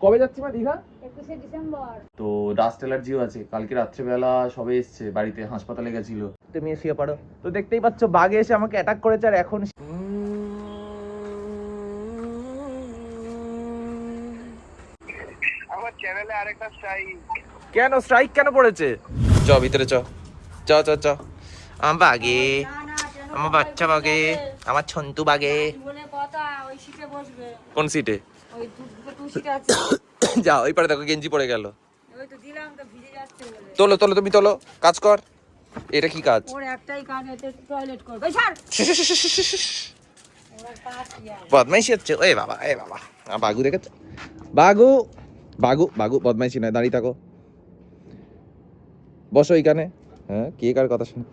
কবে যাচ্ছি মা দীঘা একুশে ডিসেম্বর তো ডাস্ট অ্যালার্জিও আছে কালকে রাত্রেবেলা সবে এসছে বাড়িতে হাসপাতালে গেছিল তুমি শুয়ে পড়ো তো দেখতেই পাচ্ছ বাঘে এসে আমাকে অ্যাটাক করেছে আর এখন আমার চ্যানেলে আরেকটা স্ট্রাইক কেন স্ট্রাইক কেন পড়েছে চ ভিতরে চ চ চ চ আমার বাগে আমার বাচ্চা বাগে আমার ছন্তু বাগে কোন সিটে ওই দুটো টু আছে। যা ওই পারে দেখো গেঞ্জি পড়ে গেল। ওই তো দিলাম তো ভিজে যাচ্ছে বলে। তোলো তোলো তুমি তোলো। কাজ কর। এটা কি কাজ? ওর একটাই কাজ টয়লেট করবে। ছাড়! বদমাইশি হচ্ছে। ওই বাবা এ বাবা। বাগু দেখেছ? বাগু বাগু বাগু বদমাইশি নয় দাঁড়িয়ে থাকো। বসো এইখানে হ্যাঁ কে কার কথা শুনে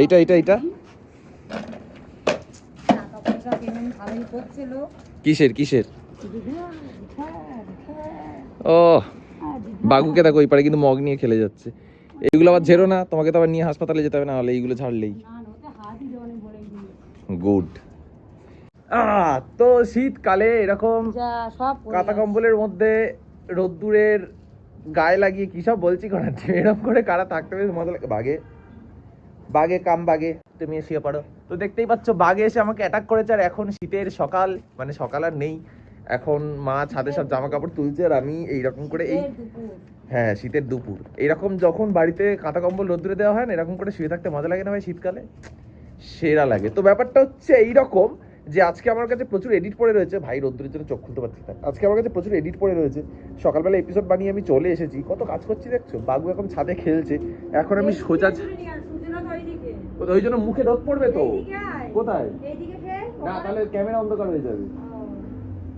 এইটা এইটা এইটা টাকা পয়সা পেমেন্ট ভালোই করছিল কিসের কিসের। ও। বাগুকে দেখো ওই পারে কিন্তু মগ নিয়ে খেলে যাচ্ছে। এইগুলো আবার ঝেরো না তোমাকে তো আবার নিয়ে হাসপাতালে যেতে হবে না হলে এইগুলো ছাড়লেই। গুড। তো শীতকালে এরকম পড়ে কম্বলের মধ্যে রোদ্দুরের গায়ে লাগিয়ে কি সব বলছি করাচ্ছি এরকম করে কারা থাকতে বেশ মজা লাগে। বাগে বাগে কাম বাগে তুমি শুয়ে পড়ো তো দেখতেই পাচ্ছ বাগে এসে আমাকে অ্যাটাক করেছে আর এখন শীতের সকাল মানে সকাল আর নেই এখন মা ছাদে সব জামা কাপড় তুলছে আর আমি এইরকম করে এই হ্যাঁ শীতের দুপুর এইরকম যখন বাড়িতে কাঁথা কম্বল রোদ্দুরে দেওয়া হয় না এরকম করে শুয়ে থাকতে মজা লাগে না ভাই শীতকালে সেরা লাগে তো ব্যাপারটা হচ্ছে এইরকম যে আজকে আমার কাছে প্রচুর এডিট পড়ে রয়েছে ভাই রোদ্দুরের জন্য চোখ খুলতে পারছি না আজকে আমার কাছে প্রচুর এডিট পড়ে রয়েছে সকালবেলা এপিসোড বানিয়ে আমি চলে এসেছি কত কাজ করছি দেখছ বাবু এখন ছাদে খেলছে এখন আমি সোজা তো ওই জন্য মুখে রোদ পড়বে তো। কোথায়? না তাহলে ক্যামেরা অন্ধকার হয়ে যাবে।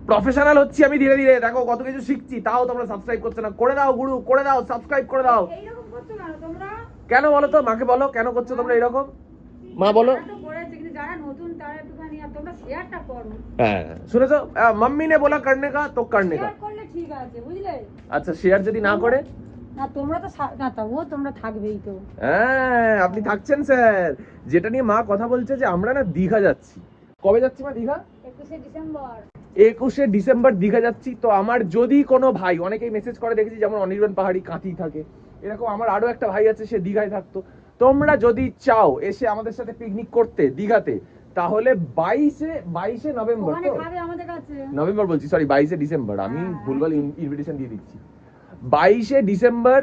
প্রফেশনাল হচ্ছি আমি ধীরে ধীরে। দেখো কত কিছু শিখছি তাও তোমরা সাবস্ক্রাইব করছ না। করে দাও গুরু করে দাও সাবস্ক্রাইব করে দাও। কেন বলো তো? মাকে বলো কেন করছ তোমরা এরকম মা বলো। হ্যাঁ। শুনেছো? মাম্মি নে বলা করনে কা তো করনে কা। আচ্ছা শেয়ার যদি না করে? না তোমরা তো সা- না তবুও তোমরা থাকবেই তো। হ্যাঁ আপনি থাকছেন স্যার। যেটা নিয়ে মা কথা বলছে যে আমরা না দীঘা যাচ্ছি। কবে যাচ্ছি মা দীঘা? একুশে ডিসেম্বর। একুশে ডিসেম্বর দীঘা যাচ্ছি। তো আমার যদি কোনো ভাই অনেকেই মেসেজ করে দেখেছি যেমন অনির্বাণ পাহাড়ি কাঁথি থাকে। এরকম আমার আরও একটা ভাই আছে সে দীঘায় থাকতো। তোমরা যদি চাও এসে আমাদের সাথে পিকনিক করতে দীঘাতে তাহলে বাইশে বাইশে নভেম্বর নভেম্বর বলছি সরি বাইশে ডিসেম্বর। আমি হ্যাঁ। ভুলভাল ইনভিটেশন দিয়ে দিচ্ছি। বাইশে ডিসেম্বর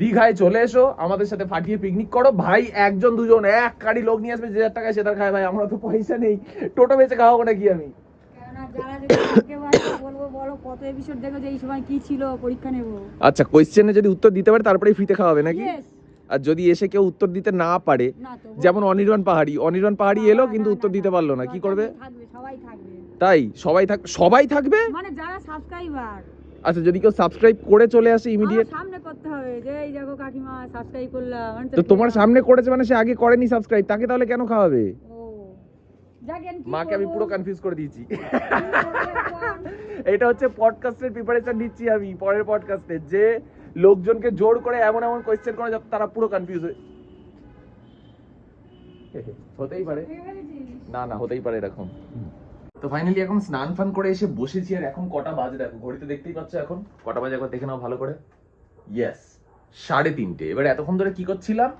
দীঘায় চলে এসো আমাদের সাথে ফাটিয়ে পিকনিক করো। ভাই একজন দুজন এক গাড়ি লোক নিয়ে আসবে যে যার টাকায় সে তার খায়। ভাই আমরা তো পয়সা নেই। টোটো বেঁচে খাওয়াবো নাকি আমি? আচ্ছা কোয়েশ্চেনে যদি উত্তর দিতে পারে তারপরে ফ্রিতে খাওয়াবে নাকি? আর যদি এসে কেউ উত্তর দিতে না পারে যেমন অনির্বাণ পাহাড়ি অনির্বাণ পাহাড়ি এলো কিন্তু উত্তর দিতে পারল না। কি করবে? তাই সবাই থাক সবাই থাকবে? মানে যারা সাবস্ক্রাইবার আচ্ছা যদি কেউ সাবস্ক্রাইব করে চলে আসে ইমিডিয়েট সামনে করতে হবে যে এই দেখো কাকিমা সাবস্ক্রাইব করলাম তো তোমার সামনে করেছে মানে সে আগে করেনি সাবস্ক্রাইব তাকে তাহলে কেন খাওয়াবে মাকে আমি পুরো কনফিউজ করে দিয়েছি? এটা হচ্ছে পডকাস্টের প্রিপারেশন নিচ্ছি আমি পরের পডকাস্টে যে লোকজনকে জোর করে এমন এমন কোয়েশ্চেন করে যাতে তারা পুরো কনফিউজ হয়ে হতেই পারে না না হতেই পারে এরকম তো ফাইনালি এখন স্নান ফান করে এসে বসেছি আর এখন কটা বাজে দেখো, ঘড়িতে দেখতেই পাচ্ছ এখন। কটা বাজে একবার দেখে নাও ভালো করে। ইয়েস সাড়ে তিনটে। এবার এতক্ষণ ধরে কি করছিলাম?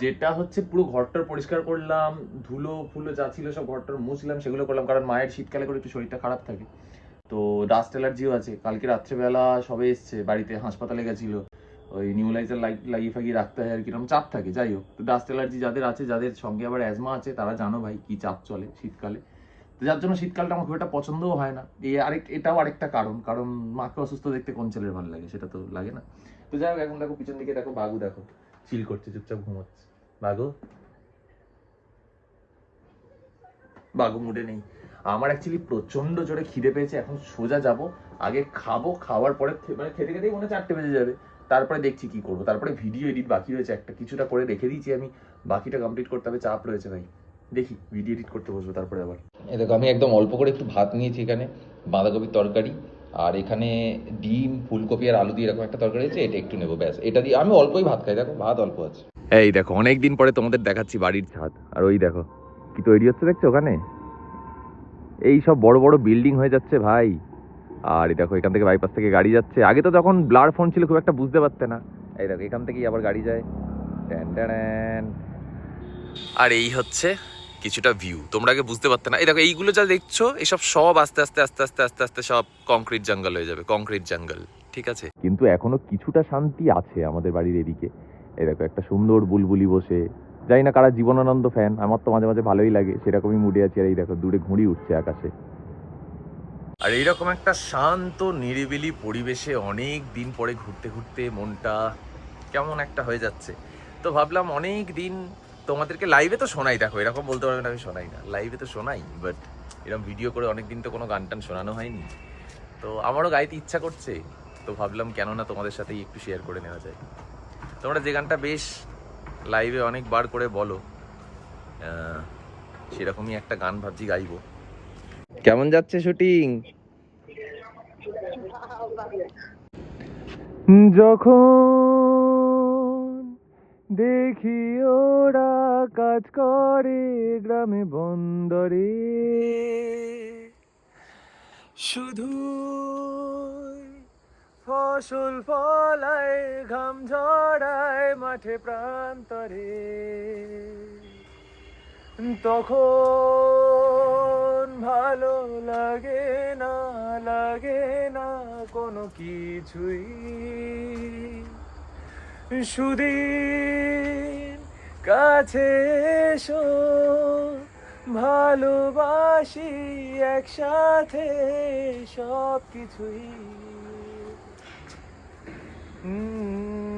যেটা হচ্ছে পুরো ঘরটার পরিষ্কার করলাম, ধুলো ফুলো যা ছিল সব ঘরটার মুছলাম, সেগুলো করলাম, কারণ মায়ের শীতকালে করে একটু শরীরটা খারাপ থাকে। তো ডাস্ট অ্যালার্জিও আছে। কালকে রাত্রেবেলা সবে এসছে, বাড়িতে হাসপাতালে গেছিল। ওই নিউলাইজার লাইট লাগিয়ে ফাগিয়ে রাখতে হয় আর কীরকম চাপ থাকে, যাই হোক। তো ডাস্ট অ্যালার্জি যাদের আছে, যাদের সঙ্গে আবার অ্যাজমা আছে, তারা জানো ভাই কি চাপ চলে শীতকালে। যার জন্য শীতকালটা আমার খুব একটা পছন্দও হয় না। এই আরেক, এটাও আরেকটা কারণ কারণ মাকে অসুস্থ দেখতে কোন ছেলের ভালো লাগে, সেটা তো লাগে না। তো যাই হোক, এখন দেখো, পিছন দিকে দেখো বাগু দেখো চিল করছে, চুপচাপ ঘুমোচ্ছে। বাগু বাগু মুডে নেই। আমার অ্যাকচুয়ালি প্রচণ্ড জোরে খিদে পেয়েছে, এখন সোজা যাব, আগে খাব, খাওয়ার পরে মানে খেতে খেতেই মনে চারটে বেজে যাবে। তারপরে দেখছি কি করব, তারপরে ভিডিও এডিট বাকি রয়েছে একটা, কিছুটা করে রেখে দিয়েছি আমি, বাকিটা কমপ্লিট করতে হবে, চাপ রয়েছে ভাই। দেখি ভিডিও এডিট করতে বসবো তারপরে আবার। এই দেখো আমি একদম অল্প করে একটু ভাত নিয়েছি এখানে বাঁধাকপির তরকারি আর এখানে ডিম ফুলকপি আর আলু দিয়ে এরকম একটা তরকারি আছে এটা একটু নেব ব্যাস। এটা দিয়ে আমি অল্পই ভাত খাই দেখো ভাত অল্প আছে। এই দেখো অনেক দিন পরে তোমাদের দেখাচ্ছি বাড়ির ছাদ আর ওই দেখো কি তৈরি হচ্ছে দেখছ ওখানে? এই সব বড় বড় বিল্ডিং হয়ে যাচ্ছে ভাই। আর এই দেখো এখান থেকে বাইপাস থেকে গাড়ি যাচ্ছে। আগে তো যখন ব্লার ফোন ছিল খুব একটা বুঝতে পারতে না। এই দেখো এখান থেকেই আবার গাড়ি যায়। আর এই হচ্ছে কিছুটা ভিউ তোমরা আগে বুঝতে পারতে না। এই দেখো এইগুলো যা দেখছ এসব সব আস্তে আস্তে আস্তে আস্তে আস্তে আস্তে সব কংক্রিট জঙ্গল হয়ে যাবে। কংক্রিট জঙ্গল ঠিক আছে? কিন্তু এখনও কিছুটা শান্তি আছে আমাদের বাড়ির এদিকে। এই দেখো একটা সুন্দর বুলবুলি বসে। জানি না কারা জীবনানন্দ ফ্যান আমার তো মাঝে মাঝে ভালোই লাগে সেরকমই মুডে আছি আর এই দেখো দূরে ঘুড়ি উঠছে আকাশে। আর এইরকম একটা শান্ত নিরিবিলি পরিবেশে অনেক দিন পরে ঘুরতে ঘুরতে মনটা কেমন একটা হয়ে যাচ্ছে। তো ভাবলাম অনেক দিন তোমাদেরকে লাইভে তো শোনাই, দেখো, এরকম বলতে পারবে না, আমি শোনাই না। লাইভে তো শোনাই বাট এরকম ভিডিও করে অনেক দিন তো কোনো গান টান শোনানো হয়নি। তো আমারও গাইতে ইচ্ছা করছে, তো ভাবলাম কেন না তোমাদের সাথেই একটু শেয়ার করে নেওয়া যায়। তোমরা যে গানটা বেশ লাইভে অনেকবার করে বলো সেরকমই একটা গান ভাবছি গাইবো। কেমন যাচ্ছে শুটিং যখন দেখি ওরা কাজ করে গ্রামে বন্দরে। শুধু ফসল ফলায়, ঘাম ঝরায় মাঠে প্রান্তরে। তখন ভালো লাগে না লাগে না কোনো কিছুই। সুদিন কাছে এসো ভালোবাসি একসাথে সব কিছুই মুক্তি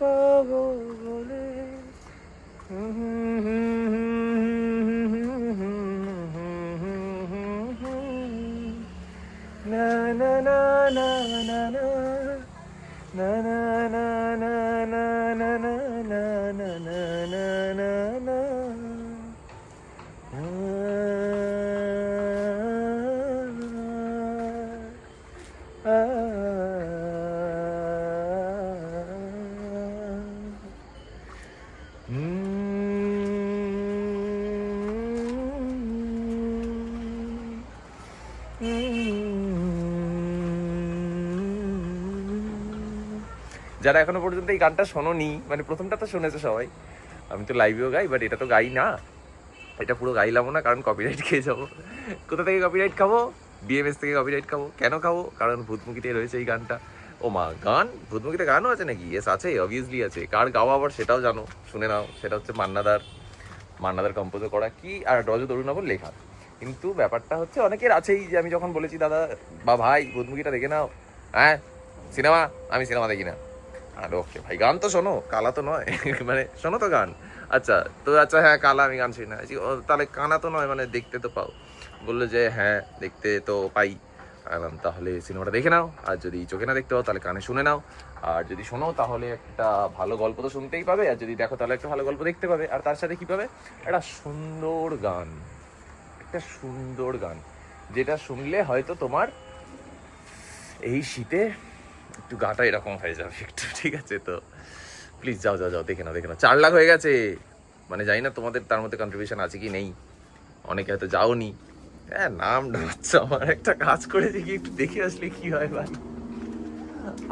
পাবো বলে। যারা এখনও পর্যন্ত এই গানটা শোনোনি মানে প্রথমটা তো শুনেছে সবাই। আমি তো লাইভেও গাই বাট এটা তো গাই না। এটা পুরো গাইলামও না, কারণ কপিরাইট খেয়ে যাব। কোথা থেকে কপিরাইট খাব? বিএমএস থেকে কপিরাইট খাব? কেন খাব? কারণ ভূতমুখিতে রয়েছে এই গানটা। ও মা, গান? ভূতমুখিতে গানও আছে নাকি? এস আছে অবভিয়াসলি আছে। কার গাওয়া আবার সেটাও জানো, শুনে নাও। সেটা হচ্ছে মান্নাদার মান্নাদার কম্পোজ করা কি আর রজত অরুণাবর লেখা। কিন্তু ব্যাপারটা হচ্ছে অনেকের আছেই যে আমি যখন বলেছি, দাদা বা ভাই, ভূতমুখিটা দেখে নাও। হ্যাঁ সিনেমা? আমি সিনেমা দেখি না। আর ওকে ভাই গান তো শোনো কালা তো নয়। মানে শোনো তো গান। আচ্ছা তো আচ্ছা হ্যাঁ কালা আমি গান শুনি না। তাহলে কানা তো নয় মানে দেখতে তো পাও। বলল যে হ্যাঁ দেখতে তো পাই। আমি বললাম, তাহলে সিনেমাটা দেখে নাও। আর যদি চোখে না দেখতে পাও তাহলে কানে শুনে নাও। আর যদি শোনো তাহলে একটা ভালো গল্প তো শুনতেই পাবে। আর যদি দেখো তাহলে একটা ভালো গল্প দেখতে পাবে। আর তার সাথে কি পাবে? একটা সুন্দর গান। একটা সুন্দর গান। যেটা শুনলে হয়তো তোমার এই শীতে একটু গাটা এরকম হয়ে যাবে একটু ঠিক আছে তো প্লিজ যাও যাও যাও দেখে নাও দেখে নাও চার লাখ হয়ে গেছে মানে জানি না তোমাদের তার মধ্যে কন্ট্রিবিউশন আছে কি নেই অনেকে হয়তো যাওনি হ্যাঁ নাম ডাকছো আমার একটা কাজ করেছি কি একটু দেখে আসলে কি হয় ভাই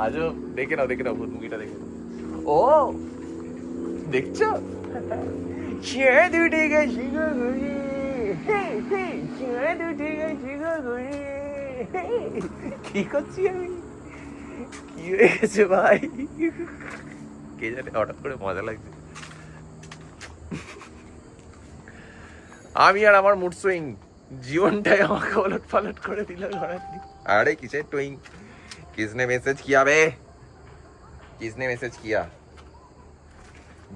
আজও দেখে নাও দেখে নাও ভূত মুভিটা দেখে ও দেখছ সে দুটি গো ঘুরি কি করছি আমি কি হয়ে গেছে ভাই কে জানে হঠাৎ করে মজা লাগছে আমি আর আমার মুড সুইং জীবনটাই আমাকে ওলট পালট করে দিল ঘোরাটি अरे किसे टोइंग किसने मैसेज किया बे किसने मैसेज किया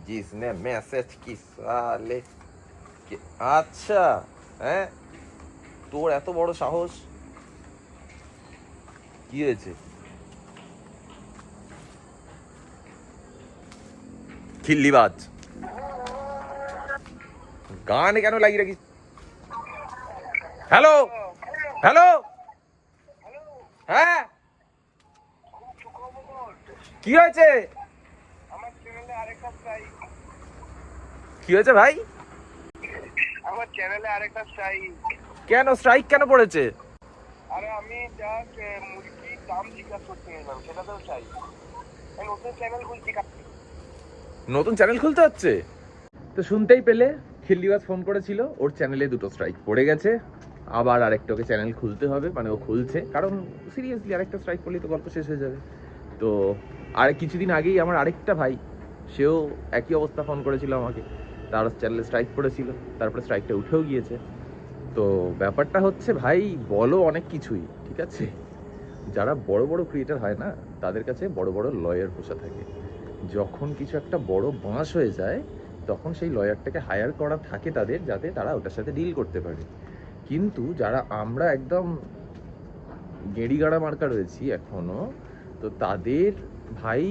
जिसने मैसेज की साले কি- আচ্ছা হ্যাঁ তোর এত বড় সাহস কি হয়েছে খিল্লিবাজ কানে কেন লাগিয়ে রাখিস? হ্যালো? হ্যালো? হ্যাঁ? কি হয়েছে? আমার চ্যানেলে আরেকটা চাই কি হয়েছে ভাই? আমার চ্যানেলে আরেকটা চাই কেন? স্ট্রাইক কেন পড়েছে? আরে আমি জাস্ট মুরগির দাম জিজ্ঞাসা করতে গেলাম সেটা তো আমি নতুন চ্যানেল খুলছি নতুন চ্যানেল খুলতে হচ্ছে। তো শুনতেই পেলে, খিল্লিবাজ ফোন করেছিল, ওর চ্যানেলে দুটো স্ট্রাইক পড়ে গেছে। আবার আরেকটা ওকে চ্যানেল খুলতে হবে মানে ও খুলছে। কারণ সিরিয়াসলি আরেকটা স্ট্রাইক করলেই তো গল্প শেষ হয়ে যাবে। তো আর কিছুদিন আগেই আমার আরেকটা ভাই, সেও একই অবস্থা ফোন করেছিল আমাকে। তার চ্যানেলে স্ট্রাইক পড়েছিল, তারপরে স্ট্রাইকটা উঠেও গিয়েছে। তো ব্যাপারটা হচ্ছে ভাই, বলো অনেক কিছুই, ঠিক আছে? যারা বড় বড় ক্রিয়েটার হয় না, তাদের কাছে বড় বড় লয়ার বসে থাকে। যখন কিছু একটা বড় বাঁশ হয়ে যায়, তখন সেই লয়ারটাকে হায়ার করা থাকে তাদের যাতে তারা ওটার সাথে ডিল করতে পারে। কিন্তু যারা আমরা একদম গেড়িগাড়া মার্কা রয়েছি এখনও, তো তাদের ভাই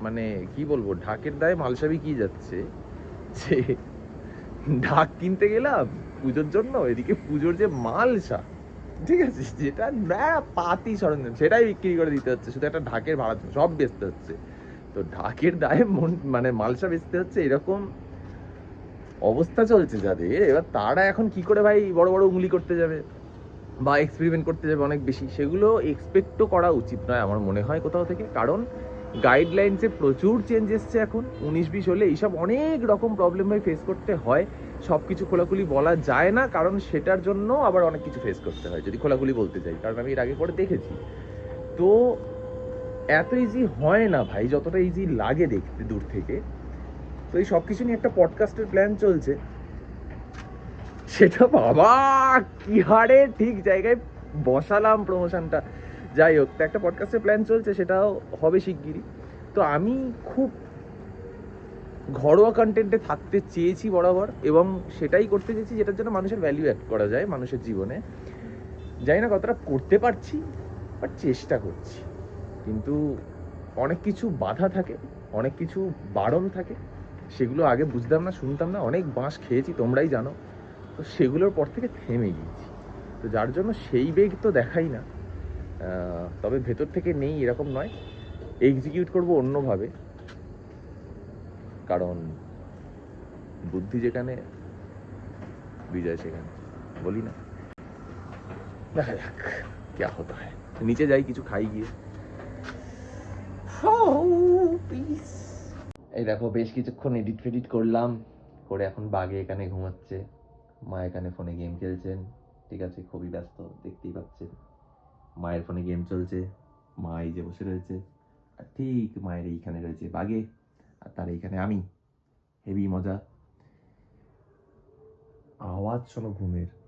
মানে কি বলব, ঢাকের দায়ে মালসাবি কি যাচ্ছে? যে ঢাক কিনতে গেলাম, পুজোর জন্য, এদিকে পুজোর যে মালসা, ঠিক আছে? যেটা পাতি সরঞ্জাম, সেটাই বিক্রি করে দিতে হচ্ছে। শুধু একটা ঢাকের ভাড়া, সব বেচতে হচ্ছে। তো ঢাকের দায়ে মন মানে মালসা বেচতে হচ্ছে, এরকম অবস্থা চলছে যাদের। এবার তারা এখন কি করে ভাই বড় বড় উঙ্গলি করতে যাবে? বা এক্সপেরিমেন্ট করতে যাবে অনেক বেশি। সেগুলো এক্সপেক্টও করা উচিত নয় আমার মনে হয় কোথাও থেকে। কারণ গাইডলাইন্সে প্রচুর চেঞ্জ এসছে এখন। উনিশ বিশ হলে এইসব অনেক রকম প্রবলেম ভাই ফেস করতে হয়। সব কিছু খোলাখুলি বলা যায় না, কারণ সেটার জন্য আবার অনেক কিছু ফেস করতে হয়, যদি খোলাখুলি বলতে চাই কারণ আমি এর আগে করে দেখেছি। তো এত ইজি হয় না ভাই, যতটা ইজি লাগে দেখতে দূর থেকে। তো এই সব কিছু নিয়ে একটা পডকাস্টের প্ল্যান চলছে। সেটা বাবা, কি হারে? ঠিক জায়গায় বসালাম প্রমোশনটা যাই হোক, তো একটা পডকাস্টের প্ল্যান চলছে, সেটাও হবে শিগগিরই। তো আমি খুব ঘরোয়া কন্টেন্টে থাকতে চেয়েছি বরাবর, এবং সেটাই করতে চেয়েছি যেটার জন্য মানুষের ভ্যালু অ্যাড করা যায় মানুষের জীবনে। জানি না কতটা করতে পারছি বাট চেষ্টা করছি। কিন্তু অনেক কিছু বাধা থাকে, অনেক কিছু বারণ থাকে, সেগুলো আগে বুঝতাম না, শুনতাম না, অনেক বাঁশ খেয়েছি, তোমরাই জানো। তো সেগুলোর পর থেকে থেমে গিয়েছি। তো যার জন্য সেই বেগ তো দেখাই না। তবে ভেতর থেকে নেই, এরকম নয়। এক্সিকিউট করব অন্যভাবে। কারণ বুদ্ধি যেখানে, বিজয় সেখানে। বলি না? দেখা যাক ক্যা হতো হ্যাঁ। নিচে যাই, কিছু খাই গিয়ে। এই দেখো, বেশ কিছুক্ষণ এডিট ফেডিট করলাম, করে এখন বাগে এখানে ঘুমাচ্ছে। মা এখানে ফোনে গেম খেলছেন, ঠিক আছে, খুবই ব্যস্ত, দেখতেই পাচ্ছেন। মায়ের ফোনে গেম চলছে, মা এই যে বসে রয়েছে, আর ঠিক মায়ের এইখানে রয়েছে বাগে, আর তার এইখানে আমি। হেভি মজা। আওয়াজ শোনো, ঘুমের।